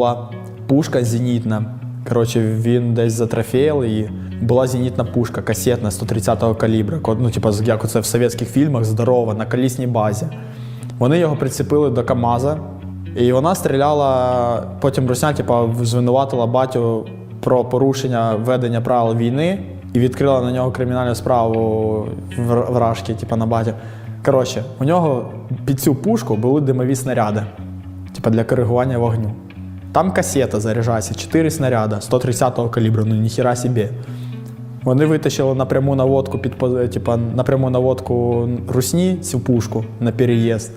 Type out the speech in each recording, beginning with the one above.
була пушка зенітна. Коротше, він десь затрофеїв її. Була зенітна пушка, касетна 130-го калібра. Ну, типу, як оце в совєтських фільмах, здорова, на колісній базі. Вони його прицепили до КАМАЗа, і вона стріляла. Потім Русня, типу, звинуватила батю про порушення ведення правил війни і відкрила на нього кримінальну справу вражки, типу, на батю. Коротше, у нього під цю пушку були димові снаряди, типу, для коригування вогню. Там касета заряджається, 4 снаряди 130-го калібру, ну ніхіра собі. Вони витащили напряму наводку під типа, напряму наводку русні цю пушку на переїзд.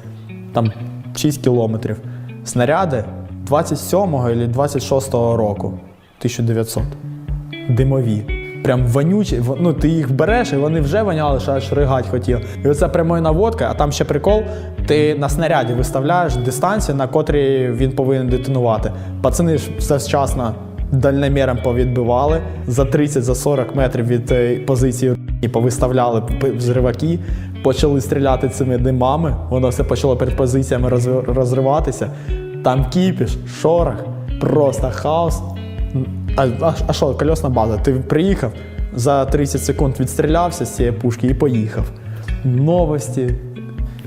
Там 6 кілометрів. Снаряди 27-го або 26-го року, 1900. Димові. Прям вонючі. Ну, ти їх береш, і вони вже воняли, що аж ригать хотів. І оце прямою наводка, а там ще прикол, ти на снаряді виставляєш дистанцію, на котрій він повинен детонувати. Пацани ж вчасно дальноміром повідбивали за 30 за 40 метрів від е, позиції і повиставляли взриваки, почали стріляти цими димами. Воно все почало перед позиціями роз- розриватися. Там кіпіш, шорох, просто хаос. А, а, а що, кольосна база? Ти приїхав, за 30 секунд відстрілявся з цієї пушки і поїхав. Новості.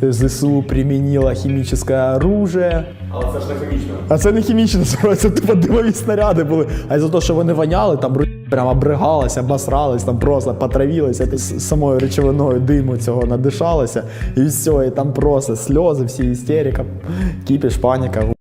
ЗСУ примінила хімічне оружие. Але це ж не хімічно. А це не хімічне, це тупо димові снаряди були. А за те, що вони воняли, там прямо обригалися, обосрались, там просто потравілися самою речовиною диму цього надишалися. І все, і там просто сльози, всі істерика, кіпіш, паніка.